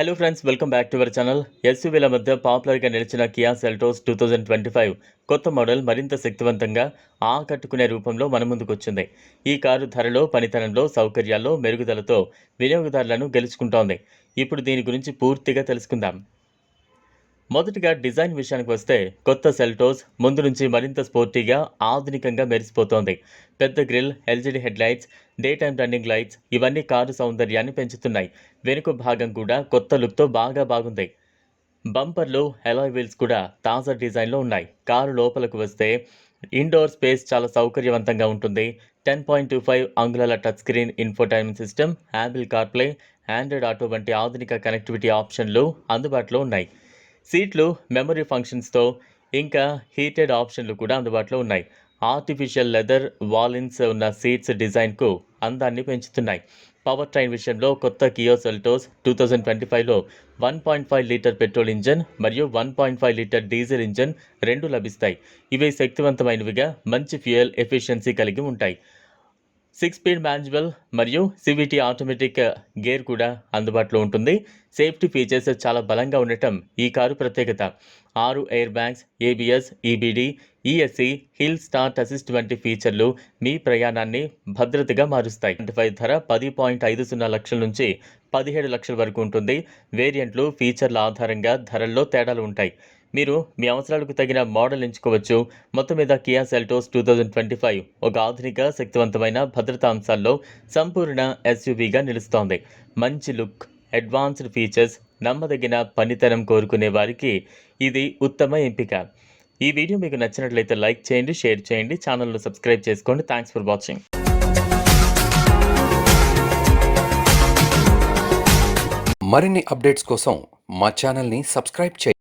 Hello friends welcome back to our channel ఎస్యూవీల మధ్య పాపులర్గా నిలిచిన Kia Seltos two thousand twenty five కొత్త model మరింత శక్తివంతంగా ఆకట్టుకునే రూపంలో మన ముందుకొచ్చింది ఈ కారు ధరలో పనితనంలో సౌకర్యాల్లో మెరుగుదలతో వినియోగదారులను గెలుచుకుంటోంది. ఇప్పుడు దీని గురించి పూర్తిగా తెలుసుకుందాం. మొదటిగా డిజైన్ విషయానికి వస్తే కొత్త సెల్టోస్ ముందు నుంచి మరింత స్పోర్టీగా ఆధునికంగా మెరిసిపోతోంది. పెద్ద grill LED head lights day time running lights ఇవన్నీ కారు సౌందర్యాన్ని పెంచుతున్నాయి. వెనుక భాగం కూడా కొత్త లుక్తో బాగా బాగుంది. బంపర్లు ఎలాయ్ వీల్స్ కూడా తాజా డిజైన్లో ఉన్నాయి. కారు లోపలకు వస్తే ఇండోర్ స్పేస్ చాలా సౌకర్యవంతంగా ఉంటుంది. టెన్ పాయింట్ టూ ఫైవ్ అంగుళాల touch screen infotainment system Apple CarPlay Android auto వంటి ఆధునిక కనెక్టివిటీ ఆప్షన్లు అందుబాటులో ఉన్నాయి. సీట్లు మెమరీ ఫంక్షన్స్తో ఇంకా హీటెడ్ ఆప్షన్లు కూడా అందుబాటులో ఉన్నాయి. ఆర్టిఫిషియల్ లెదర్ వాలిన్స్ ఉన్న సీట్స్ డిజైన్కు అందాన్ని పెంచుతున్నాయి. పవర్ ట్రైన్ విషయంలో కొత్త Kia Seltos two thousand twenty ఫైవ్లో one point five litre petrol engine మరియు one point five litre diesel engine రెండు లభిస్తాయి. ఇవి శక్తివంతమైనవిగా మంచి ఫ్యూయల్ ఎఫిషియన్సీ కలిగి ఉంటాయి. సిక్స్ స్పీడ్ మాన్యువల్ మరియు సివిటీ ఆటోమేటిక్ గేర్ కూడా అందుబాటులో ఉంటుంది. సేఫ్టీ ఫీచర్స్ చాలా బలంగా ఉండటం ఈ కారు ప్రత్యేకత. ఆరు air bags ABS EBD ESC hill start assist వంటి ఫీచర్లు మీ ప్రయాణాన్ని భద్రతగా మారుస్తాయి. ట్వంటీ ఫైవ్ ధర పది పాయింట్ ఐదు సున్నా లక్షల నుంచి పదిహేడు లక్షల వరకు ఉంటుంది. వేరియంట్లు ఫీచర్ల ఆధారంగా ధరల్లో తేడాలు ఉంటాయి. మీరు మీ అవసరాలకు తగిన మోడల్ ఎంచుకోవచ్చు. మొత్తం మీద Kia Seltos two thousand twenty five ఒక ఆధునిక శక్తివంతమైన భద్రతా అంశాల్లో సంపూర్ణ ఎస్యూవీగా నిలుస్తోంది. మంచి లుక్ అడ్వాన్స్డ్ ఫీచర్స్ నమ్మదగిన పనితనం కోరుకునే వారికి ఇది ఉత్తమ ఎంపిక. ఈ వీడియో మీకు నచ్చినట్లయితే లైక్ చేయండి షేర్ చేయండి ఛానల్ను సబ్స్క్రైబ్ చేసుకోండి. Thanks for watching. మరిన్ని అప్డేట్స్ కోసం మా ఛానల్ని సబ్స్క్రైబ్ చేయండి.